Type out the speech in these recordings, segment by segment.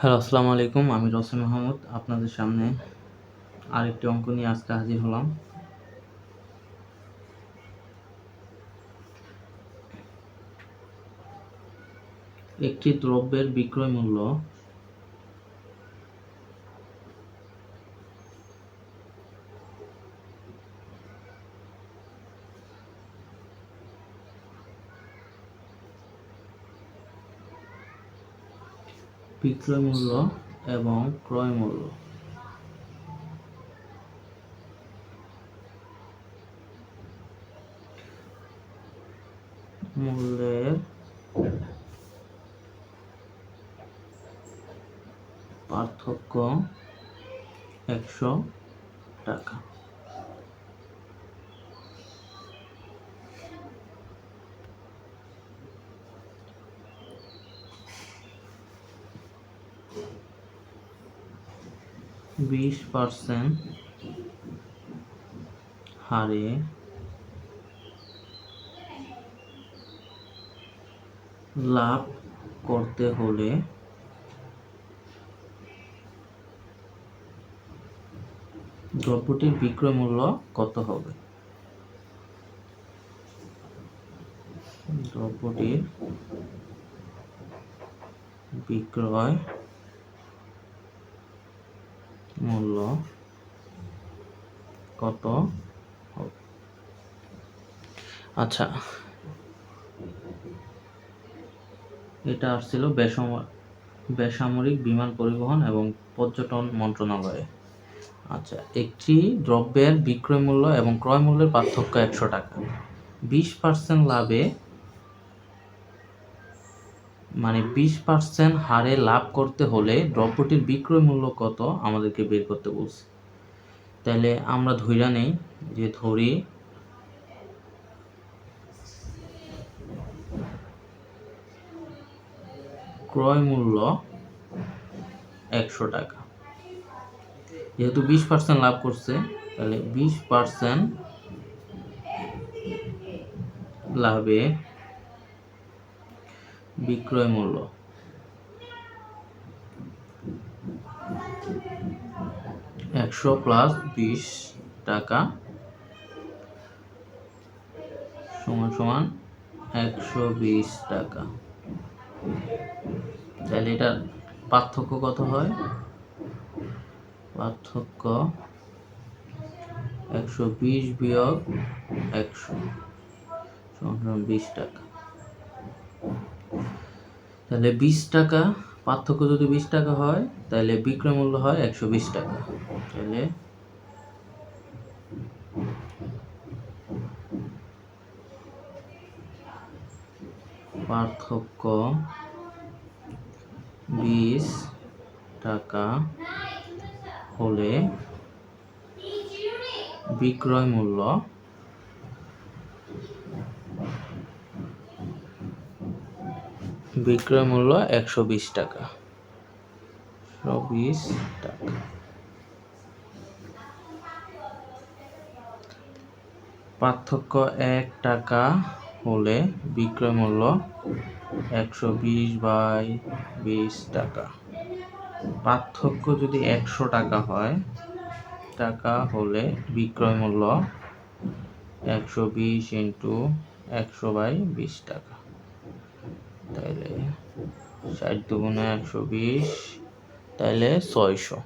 Hello, আসসালামু আলাইকুম, আমি রসেন মাহমুদ, আপনাদের সামনে আরেকটি অঙ্ক নিয়ে আজকে হাজির হলাম। একটি দ্রব্যের বিক্রয় মূল্য বিক্রয় মূল্য এবং ক্রয় মূল্য মূল্যের পার্থক্য একশো টাকা। বিশ পার্সেন্ট হারে লাভ করতে হলে দ্রব্যটির বিক্রয় মূল্য কত হবে? দ্রব্যটির বিক্রয় মূল্য কত? আচ্ছা। এটা আসছিল বেসম, বেসামরিক বিমান পরিবহন এবং পর্যটন মন্ত্রণালয়ে। আচ্ছা একটি দ্রব্যের বিক্রয় মূল্য এবং ক্রয় মূল্যের পার্থক্য একশো টাকা। বিশ পার্সেন্ট লাভে মানে বিশ পার্সেন্ট হারে লাভ করতে হলে দ্রব্যটির বিক্রয় মূল্য কত আমাদেরকে বের করতে বলছে। তাহলে আমরা ধৈরা নেই যে ধরি ক্রয় মূল্য একশো টাকা। যেহেতু বিশ পার্সেন্ট লাভ করছে তাহলে বিশ পার্সেন্ট লাভে বিক্রয় মূল্য। একশো প্লাস বিশ টাকা সমান সমান একশো বিশ টাকা। তাহলে এটার পার্থক্য কত হয়? পার্থক্য একশো বিশ বিয়োগ একশো সমান সমান বিশ টাকা। তাহলে বিশ টাকা, পার্থক্য যদি বিশ টাকা হয়, তাহলে বিক্রয় মূল্য হয় একশো বিশ টাকা। তাহলে পার্থক্য বিশ টাকা হলে বিক্রয় মূল্য বিক্রয় মূল্য একশো বিশ টাকা। বিশ টাকা। পার্থক্য এক টাকা হলে বিক্রয় মূল্য একশো বিশ বাই বিশ টাকা। পার্থক্য যদি একশো টাকা হয়, টাকা হলে বিক্রয় মূল্য একশো বিশ ইন্টু একশো বাই বিশ টাকা। তাইলে ষাট দুগুণে একশো বিশ, তাইলে ছয়শো।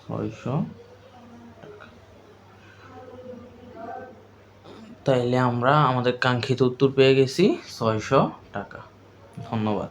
ছয়শো তাইলে আমরা আমাদের কাঙ্ক্ষিত উত্তর পেয়ে গেছি ছয়শো টাকা। ধন্যবাদ।